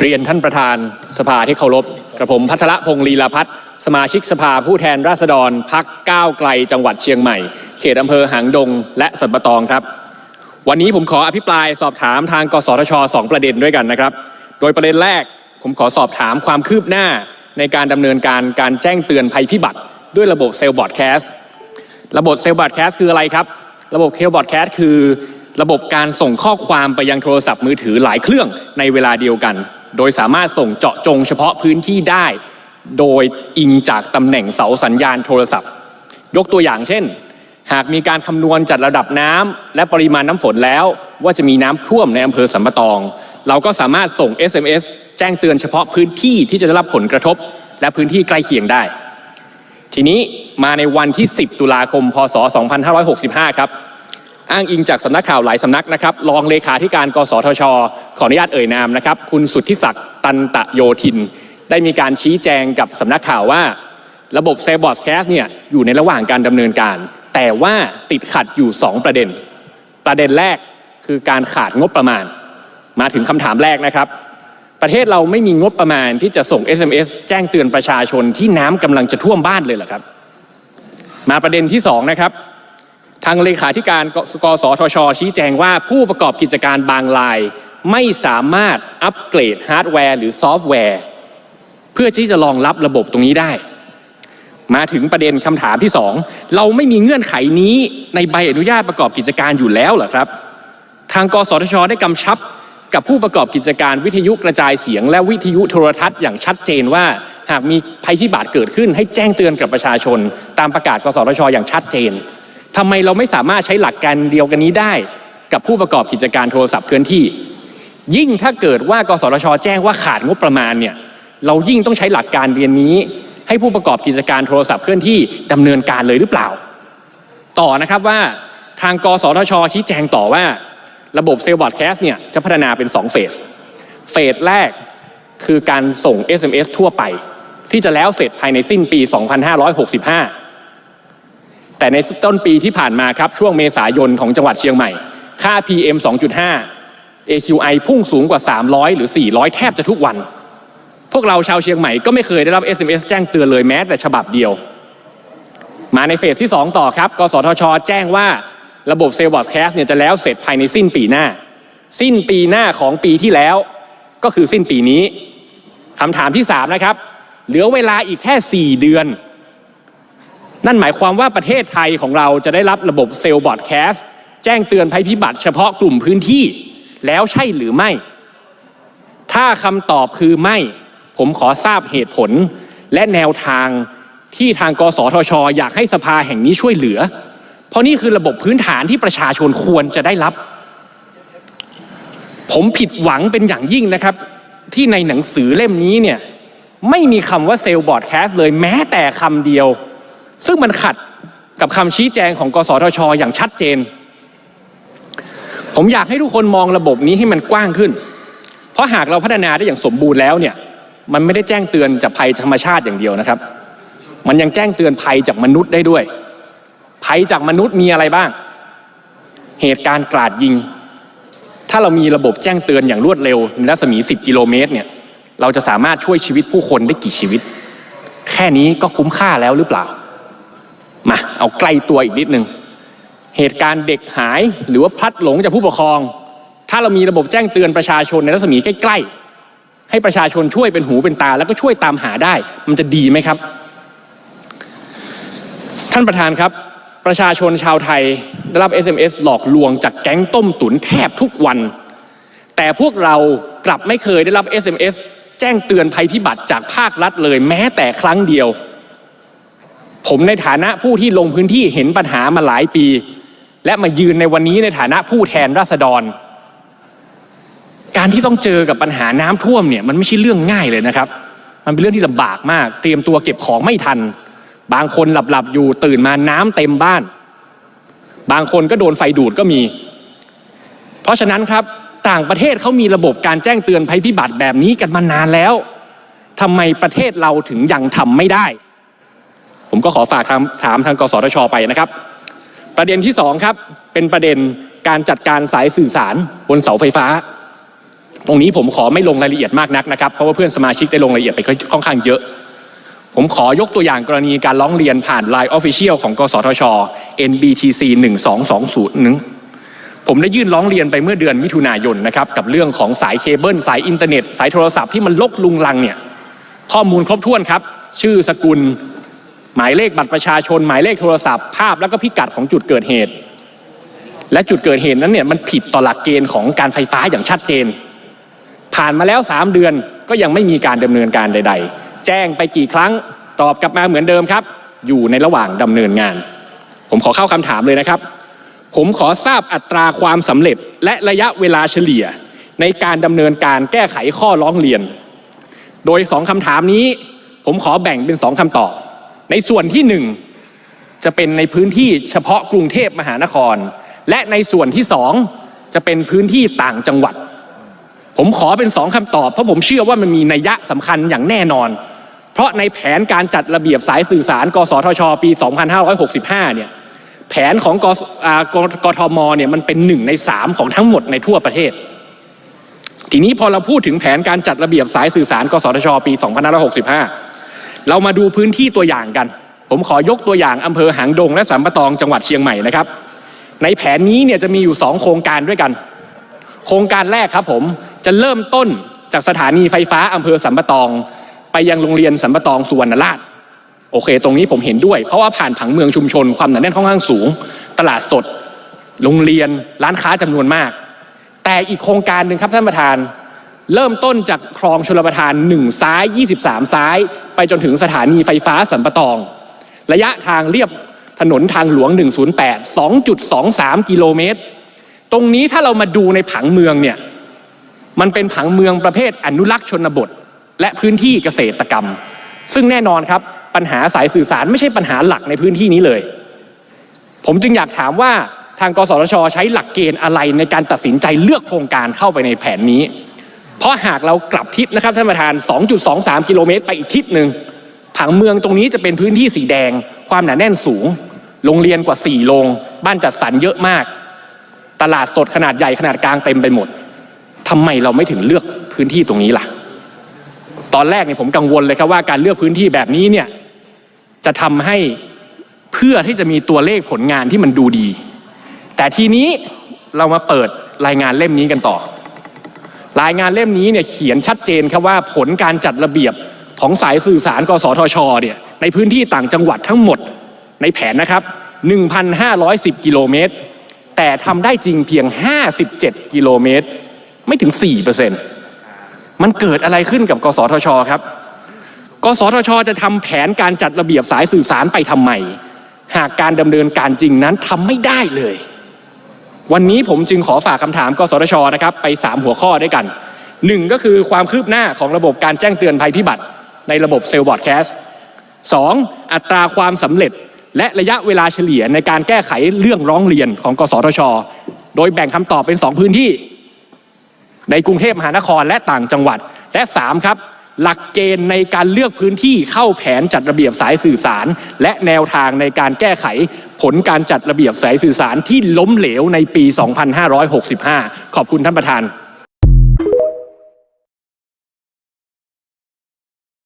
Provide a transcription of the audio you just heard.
เรียนท่านประธานสภาที่เคารพกระผมพัทรพงศ์ลีลาพัฒน์สมาชิกสภาผู้แทนราษฎรพักก้าวไกลจังหวัดเชียงใหม่ เขตอำเภอหางดง และสันปะตองครับ วันนี้ผมขออภิปรายสอบถามทางกสทชสองประเด็นด้วยกันนะครับ โดยประเด็นแรกผมขอสอบถามความคืบหน้าในการดำเนินการการแจ้งเตือนภัยพิบัติด้วยระบบเซลล์บอร์ดแคสต์ระบบเซลล์บอร์ดแคสต์คืออะไรครับ ระบบเซลล์บอร์ดแคสต์คือ ระบบการส่งข้อความไปยังโทรศัพท์มือถือหลายเครื่องในเวลาเดียวกัน โดยสามารถส่งเจาะจงเฉพาะพื้นที่ได้ โดยอิงจากตำแหน่งเสาสัญญาณโทรศัพท์ ยกตัวอย่างเช่น หากมีการคำนวณจัดระดับน้ำและปริมาณน้ำฝนแล้ว ว่าจะมีน้ำท่วมในอำเภอสัมปะตอง เราก็สามารถส่ง SMS แจ้งเตือนเฉพาะพื้นที่ที่จะได้รับผลกระทบ และพื้นที่ใกล้เคียงได้ ทีนี้มาในวันที่ 10 ตุลาคม พศ 2565 ครับ อ้างอิงจากสำนักข่าวหลายสำนักนะครับรองเลขาธิการกสทช ขออนุญาตเอ่ยนามนะครับ คุณสุทธิศักดิ์ตันตะโยธิน ได้มีการชี้แจงกับสำนักข่าวว่า ระบบเซบอสแคสเนี่ยอยู่ในระหว่างการดำเนินการ แต่ว่าติดขัดอยู่ 2 ประเด็น ประเด็นแรกคือการขาดงบประมาณ มาถึงคำถามแรกนะครับ ประเทศเราไม่มีงบประมาณที่จะส่ง SMS แจ้งเตือนประชาชนที่น้ำกำลังจะท่วมบ้านเลยเหรอครับ มาประเด็นที่2นะครับางเลขาธิการกสทช ชี้แจงว่าผู้ประกอบกิจการบางราย ไม่สามารถอัปเกรดฮาร์ดแวร์หรือซอฟต์แวร์ เพื่อที่จะรองรับระบบตรงนี้ได้ มาถึงประเด็นคำถามที่ 2 เราไม่มีเงื่อนไขนี้ในใบอนุญาตประกอบกิจการอยู่แล้วเหรอครับ ทางกสทช ได้กำชับกับผู้ประกอบกิจการวิทยุกระจายเสียง และวิทยุโทรทัศน์อย่างชัดเจนว่า หากมีภัยพิบัติเกิดขึ้นให้แจ้งเตือนกับประชาชน ตามประกาศกสทช อย่างชัดเจน ทำไมเราไม่สามารถใช้หลักการเดียวกันนี้ได้ กับผู้ประกอบกิจการโทรศัพท์เคลื่อนที่ ยิ่งถ้าเกิดว่ากสทช แจ้งว่าขาดงบประมาณเนี่ยเรายิ่งต้องใช้หลักการเรียนนี้ ให้ผู้ประกอบกิจการโทรศัพท์เคลื่อนที่ดำเนินการเลยหรือเปล่า ต่อนะครับว่าทางกสทช ชี้แจงต่อว่า ระบบเซลล์บอดแคสต์เนี่ยจะพัฒนาเป็น 2 เฟส เฟสแรกคือการส่ง SMS ทั่วไป ที่จะแล้วเสร็จภายในสิ้นปี 2565 แต่ในต้นปีที่ผ่านมาครับช่วงเมษายนของจังหวัดเชียงใหม่ ค่า PM 2.5 AQI พุ่งสูงกว่า 300 หรือ 400 แทบจะทุกวัน พวกเราชาวเชียงใหม่ก็ไม่เคยได้รับ SMS แจ้งเตือนเลยแม้แต่ฉบับเดียว มาในเฟสที่ 2 ต่อครับกสทช แจ้งว่าระบบเซลล์บอร์แคสเนี่ยจะแล้วเสร็จภายในสิ้นปีหน้า สิ้นปีหน้าของปีที่แล้ว ก็คือสิ้นปีนี้คำถามที่ 3 นะครับ เหลือเวลาอีกแค่ 4 เดือน นั่นหมายความว่าประเทศไทยของเราจะได้รับระบบเซลล์บอร์ดแคสต์แจ้งเตือนภัยพิบัติเฉพาะกลุ่มพื้นที่ แล้วใช่หรือไม่ ถ้าคำตอบคือไม่ ผมขอทราบเหตุผล และแนวทางที่ทางกสทช อยากให้สภาแห่งนี้ช่วยเหลือ เพราะนี่คือระบบพื้นฐานที่ประชาชนควรจะได้รับ ผมผิดหวังเป็นอย่างยิ่งนะครับ ที่ในหนังสือเล่มนี้เนี่ยไม่มีคำว่าเซลล์บอร์ดแคสต์เลยแม้แต่คำเดียว ซึ่งมันขัดกับคำชี้แจงของกสทช อย่างชัดเจน ผมอยากให้ทุกคนมองระบบนี้ให้มันกว้างขึ้น เพราะหากเราพัฒนาได้อย่างสมบูรณ์แล้วเนี่ย มันไม่ได้แจ้งเตือนจากภัยธรรมชาติอย่างเดียวนะครับ มันยังแจ้งเตือนภัยจากมนุษย์ได้ด้วย ภัยจากมนุษย์มีอะไรบ้าง เหตุการณ์กราดยิง ถ้าเรามีระบบแจ้งเตือนอย่างรวดเร็วในรัศมี 10 กิโลเมตรเนี่ย เราจะสามารถช่วยชีวิตผู้คนได้กี่ชีวิต แค่นี้ก็คุ้มค่าแล้วหรือเปล่า มาเอาใกล้ตัวอีกนิดนึง เหตุการณ์เด็กหายหรือว่าพลัดหลงจากผู้ปกครอง ถ้าเรามีระบบแจ้งเตือนประชาชนในรัศมีใกล้ๆ ให้ประชาชนช่วยเป็นหูเป็นตา แล้วก็ช่วยตามหาได้ มันจะดีไหมครับ ท่านประธานครับ ประชาชนชาวไทยได้รับ SMS หลอกลวงจากแก๊งต้มตุ๋นแทบทุกวัน แต่พวกเรากลับไม่เคยได้รับ SMS แจ้งเตือนภัยพิบัติจากภาครัฐเลยแม้แต่ครั้งเดียว ผมในฐานะผู้ที่ลงพื้นที่เห็นปัญหามาหลายปี และมายืนในวันนี้ในฐานะผู้แทนราษฎร การที่ต้องเจอกับปัญหาน้ำท่วมเนี่ยมันไม่ใช่เรื่องง่ายเลยนะครับ มันเป็นเรื่องที่ลำบากมาก เตรียมตัวเก็บของไม่ทัน บางคนหลับๆอยู่ตื่นมาน้ำเต็มบ้าน บางคนก็โดนไฟดูดก็มี เพราะฉะนั้นครับต่างประเทศเขามีระบบการแจ้งเตือนภัยพิบัติแบบนี้กันมานานแล้วทำไมประเทศเราถึงยังทำไม่ได้ ผมก็ขอฝากถามถามทางกสทชไปนะครับ ประเด็นที่สองครับเป็นประเด็นการจัดการสายสื่อสารบนเสาไฟฟ้า ตรงนี้ผมขอไม่ลงรายละเอียดมากนักนะครับเพราะว่าเพื่อนสมาชิกได้ลงรายละเอียดไปค่อนข้างเยอะ ผมขอยกตัวอย่างกรณีการร้องเรียนผ่าน Line Official ของ กสทช NBTC 12201ผมได้ยื่นร้องเรียนไปเมื่อเดือนมิถุนายนนะครับกับเรื่องของสายเคเบิลสายอินเทอร์เน็ต สายโทรศัพท์ที่มันลกลุงลังเนี่ยข้อมูลครบถ้วนครับ ชื่อสกุล หมายเลขบัตรประชาชน หมายเลขโทรศัพท์ภาพแล้วก็พิกัดของจุดเกิดเหตุ และจุดเกิดเหตุนั้นเนี่ยมันผิดต่อหลักเกณฑ์ของการไฟฟ้าอย่างชัดเจน ผ่านมาแล้ว 3 เดือนก็ยังไม่มีการดำเนินการใด ๆ แจ้งไปกี่ครั้งตอบกลับมาเหมือนเดิมครับ อยู่ในระหว่างดำเนินงาน ผมขอเข้าคำถามเลยนะครับ ผมขอทราบอัตราความสำเร็จและระยะเวลาเฉลี่ยในการดำเนินการแก้ไขข้อร้องเรียน โดยสองคำถามนี้ ผมขอแบ่งเป็นสองคำตอบ ในส่วนที่หนึ่งจะเป็นในพื้นที่เฉพาะกรุงเทพมหานคร และในส่วนที่สองจะเป็นพื้นที่ต่างจังหวัด ผมขอเป็นสองคำตอบ เพราะผมเชื่อว่ามันมีนัยยะสำคัญอย่างแน่นอน เพราะในแผนการจัดระเบียบสายสื่อสาร กสทช ปี 2565 เนี่ยแผนของกอกกทมเนี่ยมันเป็นหนึ่งในสามของทั้งหมดในทั่วประเทศ ทีนี้พอเราพูดถึงแผนการจัดระเบียบสายสื่อสาร กสทช ปี 2565 เรามาดูพื้นที่ตัวอย่างกัน ผมขอยกตัวอย่างอำเภอหางดงและสัมปะตองจังหวัดเชียงใหม่นะครับ ในแผนนี้เนี่ยจะมีอยู่ 2 โครงการด้วยกัน โครงการแรกครับผมจะเริ่มต้นจากสถานีไฟฟ้าอำเภอสัมปะตอง ไปยังโรงเรียนสัมปะตองสุวรรณราชโอเค ตรงนี้ผมเห็นด้วย เพราะว่าผ่านผังเมืองชุมชนความหนาแน่นค่อนข้างสูง ตลาดสด โรงเรียนร้านค้าจำนวนมาก แต่อีกโครงการหนึ่งครับท่านประธาน เริ่มต้นจากคลองชลประทาน 1 ซ้าย 23 ซ้าย ไปจนถึงสถานีไฟฟ้าสัมปะตอง ระยะทางเรียบถนนทางหลวง 108 2.23 กิโลเมตร ตรงนี้ถ้าเรามาดูในผังเมืองเนี่ย มันเป็นผังเมืองประเภทอนุรักษ์ชนบท และพื้นที่เกษตรกรรม ซึ่งแน่นอนครับปัญหาสายสื่อสารไม่ใช่ปัญหาหลักในพื้นที่นี้เลย ผมจึงอยากถามว่าทางกสทช ใช้หลักเกณฑ์อะไรในการตัดสินใจเลือกโครงการเข้าไปในแผนนี้ เพราะหากเรากลับทิศนะครับท่านประธาน 2.23 กิโลเมตรไปอีกทิศหนึ่งผังเมืองตรงนี้จะเป็นพื้นที่สีแดง ความหนาแน่นสูง โรงเรียนกว่า 4 โรง บ้านจัดสรรเยอะมาก ตลาดสดขนาดใหญ่ขนาดกลางเต็มไปหมดทำไมเราไม่ถึงเลือกพื้นที่ตรงนี้ล่ะ ตอนแรกเนี่ยผมกังวลเลยครับว่าการเลือกพื้นที่แบบนี้เนี่ยจะทำให้เพื่อที่จะมีตัวเลขผลงานที่มันดูดี แต่ทีนี้เรามาเปิดรายงานเล่มนี้กันต่อ รายงานเล่มนี้เนี่ยเขียนชัดเจนครับว่าผลการจัดระเบียบของสายสื่อสารกสทชเนี่ยในพื้นที่ต่างจังหวัดทั้งหมดในแผนนะครับ 1,510 กิโลเมตร แต่ทำได้จริงเพียง 57 กิโลเมตร ไม่ถึง 4%มันเกิดอะไรขึ้นกับ กสทชครับ กสทช จะทำแผนการจัดระเบียบสายสื่อสารไปทำไม หากการดำเนินการจริงนั้นทำไม่ได้เลย วันนี้ผมจึงขอฝากคำถามกสทชนะครับไป 3 หัวข้อด้วยกัน 1 ก็คือความคืบหน้าของระบบการแจ้งเตือนภัยพิบัติ ในระบบเซลล์บอร์ดแคสต์ 2. อัตราความสำเร็จและระยะเวลาเฉลี่ยในการแก้ไขเรื่องร้องเรียนของ กสทช โดยแบ่งคำตอบเป็น 2 พื้นที่ ในกรุงเทพมหานครและต่างจังหวัดและ 3 ครับ หลักเกณฑ์ในการเลือกพื้นที่เข้าแผนจัดระเบียบสายสื่อสาร และแนวทางในการแก้ไขผลการจัดระเบียบสายสื่อสารที่ล้มเหลวในปี 2565 ขอบคุณท่านประธาน